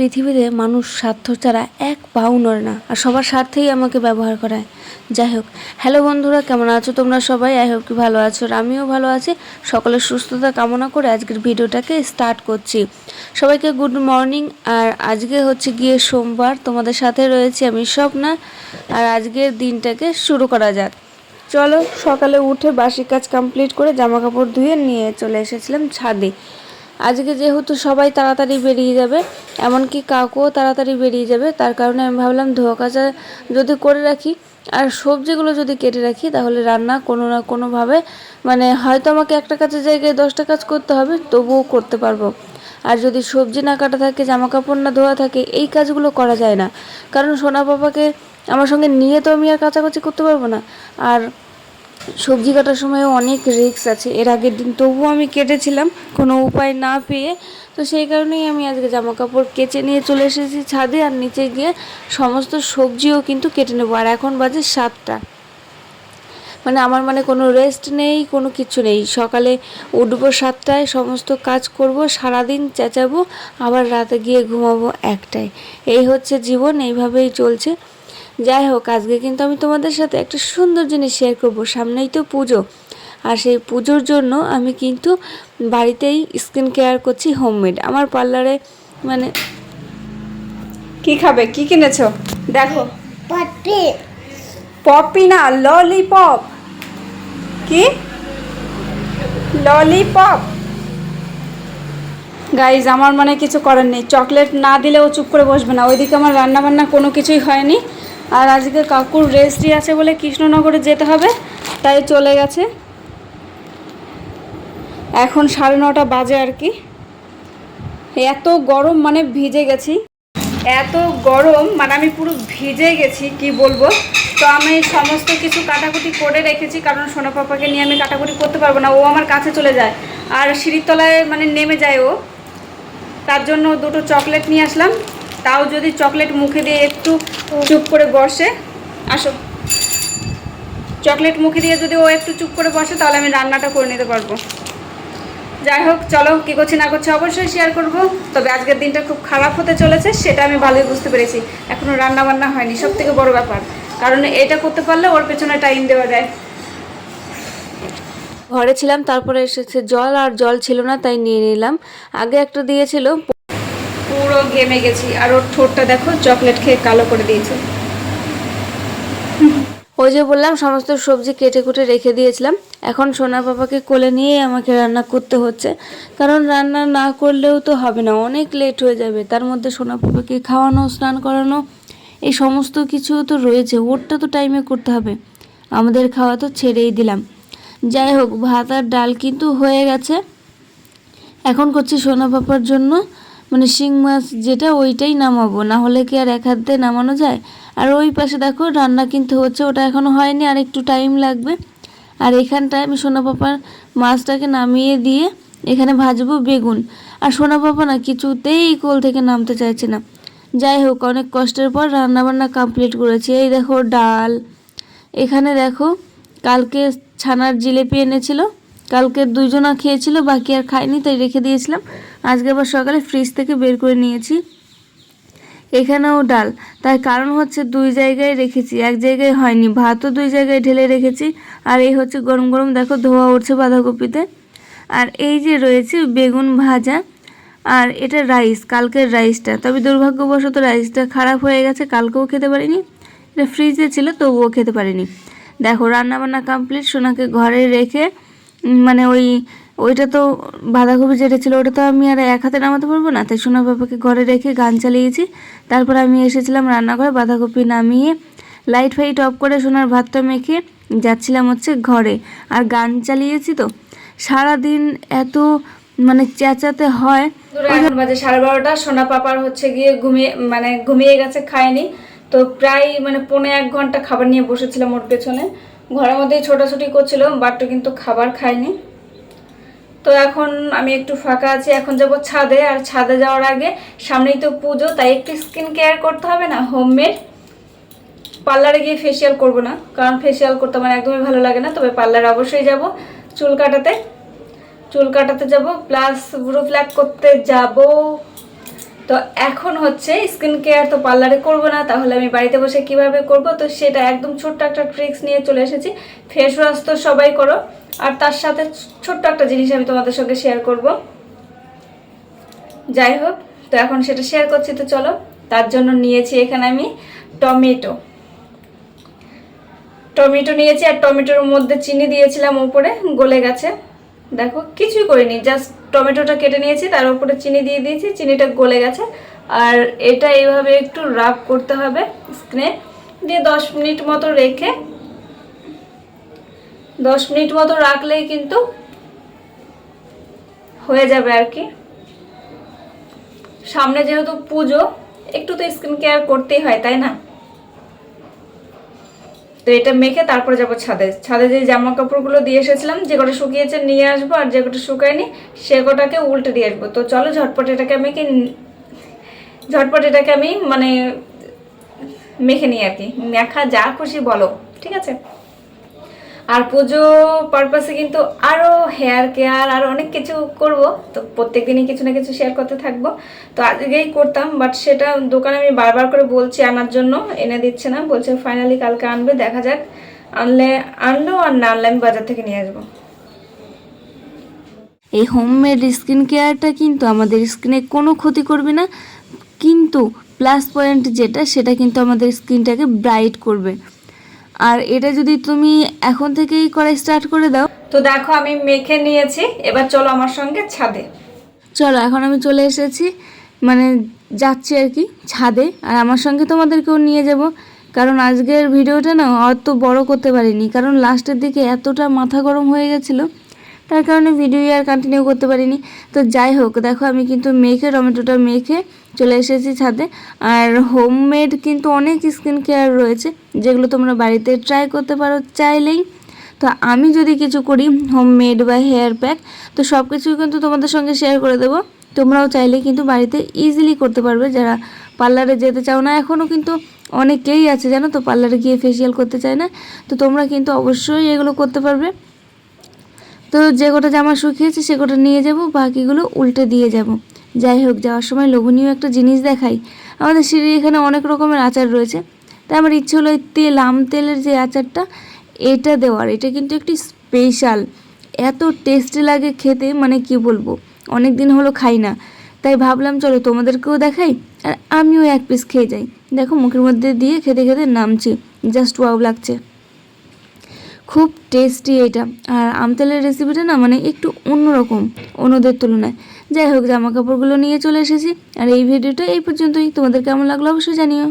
পৃথিবীতে মানুষ স্বার্থ ছাড়া এক পাও নড়ে না, আর সবার স্বার্থেই আমাকে ব্যবহার করায়। যাই হোক, হ্যালো বন্ধুরা, কেমন আছো তোমরা সবাই? আই হোপ কি ভালো আছো, আর আমিও ভালো আছি। সকলের সুস্থতা কামনা করে আজকের ভিডিওটাকে স্টার্ট করছি। সবাইকে গুড মর্নিং, আর আজকে হচ্ছে গিয়ে সোমবার, তোমাদের সাথে রয়েছে আমি স্বপ্না, আর আজকের দিনটাকে শুরু করা যাক। চলো, সকালে উঠে বাসি কাজ কমপ্লিট করে জামা কাপড় ধুয়ে নিয়ে চলে এসেছিলাম ছাদে। আজকে যেহেতু সবাই তাড়াতাড়ি বেরিয়ে যাবে, এমনকি কাকুও তাড়াতাড়ি বেরিয়ে যাবে, তার কারণে আমি ভাবলাম ধোয়া কাচা যদি করে রাখি, আর সবজিগুলো যদি কেটে রাখি, তাহলে রান্না কোনো না কোনোভাবে মানে হয়তো আমাকে একটা কাজের জায়গায় দশটা কাজ করতে হবে, তবুও করতে পারব। আর যদি সবজি না কাটা থাকে জামা কাপড় না ধোয়া থাকে, এই কাজগুলো করা যায় না। কারণ সোনা বাবাকে আমার সঙ্গে নিয়ে তো আমি আর কাচাকাচি করতে পারব না। আর সবজি কাটার সময় অনেক রিস্ক আছে। এর আগের দিন তবুও আমি কেটেছিলাম, কোনো উপায় না পেয়ে। তো সেই কারণেই আমি আজকে জামা কাপড় কেচে নিয়ে চলে এসেছি ছাদে আর নিচে গিয়ে সমস্ত সবজিও কিন্তু কেটে নেব। আর এখন বাজে সাতটা। মানে আমার মানে কোনো রেস্ট নেই, কোনো কিছু নেই। সকালে উঠবো সাতটায়, সমস্ত কাজ করব, সারাদিন চেঁচাবো, আবার রাতে গিয়ে ঘুমাবো একটাই এই হচ্ছে জীবন, এইভাবেই চলছে। যাই হোক আজকে কিন্তু আমি তোমাদের সাথে একটা সুন্দর জিনিস শেয়ার করব। সামনেই তো পুজো। আর সেই পুজোর জন্য আমি কিন্তু বাড়িতেই স্কিন কেয়ার করছি হোমমেড আমার পার্লারে মানে কি খাবে? কি কিনেছো? দেখো। পপি। না ললিপপ কি? ললিপপ গাইজ আমার মানে কিছু করার নেই। চকলেট না দিলেও চুপ করে বসবে না। ওইদিকে আমার রান্না বান্না কোনো কিছুই হয়নি। আর আজকে কাকুর রেস্টই আছে বলে কৃষ্ণনগরে যেতে হবে, তাই চলে গেছে। এখন সাড়ে নটা বাজে আর কি। এত গরম মানে ভিজে গেছি। এত গরম মানে আমি পুরো ভিজে গেছি, কি বলব? তো আমি সমস্ত কিছু কাটাকুটি করে রেখেছি, কারণ সোনা পাপাকে নিয়ে আমি কাটাকুটি করতে পারব না, ও আমার কাছে চলে যায়। আর সিঁড়ির তলায় মানে নেমে যায় ও। তার জন্য দুটো চকলেট নিয়ে আসলাম। তাও যদি চকলেট মুখে দিয়ে একটু চুপ করে বসে, আসো। চকলেট মুখে দিয়ে যদি ও একটু চুপ করে বসে, তাহলে আমি রান্নাটা করে নিতে পারব। যাই হোক, চলো কী করছি না করছি অবশ্যই শেয়ার করব। তবে আজকের দিনটা খুব খারাপ হতে চলেছে, সেটা আমি ভালোই বুঝতে পেরেছি। এখনও রান্না বান্না হয়নি সব থেকে বড় ব্যাপার। কারণ এটা করতে পারলে ওর পেছনে টাইম দেওয়া যায়। ঘরে ছিলাম, তারপরে এসেছে জল, আর জল ছিল না, তাই নিয়ে নিলাম। আগে একটা দিয়েছিল ঘেমে গেছি আর ওর ঠোঁটটা দেখো চকলেট খেয়ে কালো করে দিয়েছে। ওই যে বললাম, সমস্ত সবজি কেটে কুটে রেখে দিয়েছিলাম। এখন সোনা পাপাকে কোলে নিয়ে আমাকে রান্না করতে হচ্ছে। কারণ রান্না না করলেও তো হবে না, অনেক লেট হয়ে যাবে। তার মধ্যে সোনা পাপাকে খাওয়ানো, স্নান করানো, এই সমস্ত কিছু তো রয়েছে। ওরটা তো টাইমে করতে হবে। আমাদের খাওয়া তো ছেড়েই দিলাম। যাই হোক, ভাত আর ডাল কিন্তু হয়ে গেছে। এখন করছি সোনা পাপার জন্য মানে শিং মাছ যেটা, ওইটাই নামাবো। না হলে কি আর এক হাত দিয়ে নামানো যায়? আর ওই পাশে দেখো, রান্না কিন্তু হচ্ছে, ওটা এখনও হয়নি, আর একটু টাইম লাগবে। আর এখানটায় আমি সোনা পাপার মাছটাকে নামিয়ে দিয়ে এখানে ভাজবো বেগুন। আর সোনা পাপা না কিছুতেই কোল থেকে নামতে চাইছে না। যাই হোক, অনেক কষ্টের পর রান্না বান্না কমপ্লিট করেছি। এই দেখো ডাল। এখানে দেখো, কালকে ছানার জিলেপি এনেছিল। কালকে দুইজনা খেয়েছিল, বাকি আর খাইনি তাই রেখে দিয়েছিলাম। আজকে আবার সকালে ফ্রিজ থেকে বের করে নিয়েছি। এখানেও ডাল। তার কারণ হচ্ছে দুই জায়গায় রেখেছি, এক জায়গায় হয়নি। ভাতও দুই জায়গায় ঢেলে রেখেছি, আর এই হচ্ছে গরম গরম, দেখো ধোয়া উঠছে বাঁধাকপিতে। আর এই যে রয়েছে বেগুন ভাজা, আর এটা রাইস কালকের রাইসটা তবে দুর্ভাগ্যবশত রাইসটা খারাপ হয়ে গেছে, কালকেও খেতে পারিনি। এটা ফ্রিজে ছিল, তবুও খেতে পারিনি। দেখো, রান্নাবান্না কমপ্লিট সোনাকে ঘরে রেখে মানে ওই, ওইটা তো বাঁধাকপি যেটা ছিল, ওটা তো আমি আর এক হাতে নামাতে পারব না। তাই সোনা বাবাকে ঘরে রেখে গান চালিয়েছি। তারপর আমি এসেছিলাম রান্নাঘরে বাঁধাকপি নামিয়ে, লাইট ফাইট অফ করে সোনার ভাতটা মেখে যাচ্ছিলাম হচ্ছে ঘরে। আর গান চালিয়েছি তো, সারাদিন এত মানে চেঁচাতে হয়। এখন সাড়ে বারোটা, সোনা পাপার হচ্ছে গিয়ে ঘুমিয়ে মানে ঘুমিয়ে গেছে, খায়নি। তো প্রায় মানে পৌনে এক ঘণ্টা খাবার নিয়ে বসেছিলাম ওর পেছনে। ঘরের মধ্যেই ছোটাছুটি করছিল, বাট্টু কিন্তু খাবার খায়নি। তো এখন আমি একটু ফাঁকা আছি, এখন যাব ছাদে, আর ছাদে যাওয়ার আগে সামনেই তো পুজো, তাই একটু স্কিন কেয়ার করতে হবে না হোমমেড পার্লারে গিয়ে ফেসিয়াল করব না, কারণ ফেসিয়াল করতে আমার একদমই ভালো লাগে না, তবে পার্লারে অবশ্যই যাব চুল কাটাতে। চুল কাটাতে যাব প্লাস ব্রু প্ল্যাক করতে যাব। তো এখন হচ্ছে স্কিন কেয়ার তো পার্লারে করব না, তাহলে আমি বাড়িতে বসে কীভাবে করব? তো সেটা একদম ছোট্ট একটা ট্রিক্স নিয়ে চলে এসেছি। ফেস ওয়াশ তো সবাই করো। আর তার সাথে ছোট্ট একটা জিনিস আমি তোমাদের সঙ্গে শেয়ার করব। যাই হোক, তো এখন সেটা শেয়ার করছি, তো চলো। তার জন্য নিয়েছি এখানে আমি টমেটো। টমেটো নিয়েছি আর টমেটোর মধ্যে চিনি দিয়েছিলাম উপরে গলে গেছে। দেখো, কিছুই করিনি জাস্ট টমেটোটা কেটে নিয়েছি, তার উপরে চিনি দিয়ে দিয়েছি, চিনিটা গলে গেছে। আর এটা এইভাবে একটু রাব করতে হবে স্কিনে দিয়ে দশ মিনিট মতো রেখে, দশ মিনিট মতো রাখলেই কিন্তু হয়ে যাবে আর কি। সামনে যেহেতু পুজো, একটু তো স্কিন কেয়ার করতেই হয়, তাই না? তো এটা মেখে তারপরে যাব ছাদে। ছাদে যে জামা কাপড়গুলো দিয়ে এসেছিলাম, যে কটা শুকিয়েছে নিয়ে আসব আর যে কটা শুকায়নি, সে কটাকে উল্টে দিয়ে আসব। তো চলো ঝটপট এটাকে আমি কি ঝটপট এটাকে আমি মানে মেখে নিই আর কি। মেখা যা খুশি বলো, ঠিক আছে? আর পুজো পারপাসে কিন্তু আরও হেয়ার কেয়ার আর অনেক কিছু করব। তো প্রত্যেক দিনই কিছু না কিছু শেয়ার করতে থাকব। তো আজকেই করতাম বাট সেটা দোকানে আমি বারবার করে বলছি আনার জন্য, এনে দিচ্ছে না। বলছে ফাইনালি কালকে আনবে, দেখা যাক। আনলে, আনলো আর না আনলে আমি বাজার থেকে নিয়ে আসব। এই হোমমেড স্কিন কেয়ারটা কিন্তু আমাদের স্কিনে কোনো ক্ষতি করবে না। কিন্তু প্লাস পয়েন্ট যেটা, সেটা কিন্তু আমাদের স্কিনটাকে ব্রাইট করবে। আর এটা যদি তুমি এখন থেকেই করা স্টার্ট করে দাও। তো দেখো আমি মেখে নিয়েছি এবার চলো আমার সঙ্গে ছাদে। চলো এখন আমি চলে এসেছি মানে যাচ্ছি আর কি ছাদে। আর আমার সঙ্গে তোমাদেরকেও নিয়ে যাব কারণ আজকের ভিডিওটা না অত বড় করতে পারিনি কারণ লাস্টের দিকে এতটা মাথা গরম হয়ে গেছিল। তার কারণে ভিডিও আর কন্টিনিউ করতে পারিনি। তো যাই হোক, দেখো আমি কিন্তু মেখে, টমেটোটা মেখে চলে এসেছি ছাদে। আর হোমমেড কিন্তু অনেক স্কিন কেয়ার রয়েছে, যেগুলো তোমরা বাড়িতে ট্রাই করতে পারো চাইলেই। তো আমি যদি কিছু করি হোমমেড বা হেয়ার প্যাক তো সব কিছুই কিন্তু তোমাদের সঙ্গে শেয়ার করে দেবো। তোমরাও চাইলে কিন্তু বাড়িতে ইজিলি করতে পারবে। যারা পার্লারে যেতে চাও না এখনও কিন্তু অনেকেই আছে, জানো তো পার্লারে গিয়ে ফেসিয়াল করতে চায় না। তো তোমরা কিন্তু অবশ্যই এগুলো করতে পারবে। তো যে কটা জামা শুকিয়েছে সে কটা নিয়ে যাব, বাকিগুলো উল্টে দিয়ে যাব। যাই হোক, যাওয়ার সময় লোভনীয় একটা জিনিস দেখাই। আমাদের সিঁড়ি এখানে অনেক রকমের আচার রয়েছে। তাই আমার ইচ্ছে হলো তেল, আম তেলের যে আচারটা, এটা দেওয়ার। এটা কিন্তু একটি স্পেশাল এত টেস্টি লাগে খেতে মানে কি বলব? অনেক দিন হলো খাই না। তাই ভাবলাম, চলো তোমাদেরকেও দেখাই, আর আমিও এক পিস খেয়ে যাই। দেখো, মুখের মধ্যে দিয়ে খেতে খেতে নামছি। জাস্ট ওয়াও লাগছে। খুব টেস্টি এটা। আর আমতেলের রেসিপিটা না মানে একটু অন্যরকম, অন্যদের তুলনায়। যাই হোক জামা কাপড়গুলো নিয়ে চলে এসেছি। আর এই ভিডিওটা এই পর্যন্তই। তোমাদের কেমন লাগল অবশ্যই জানিও।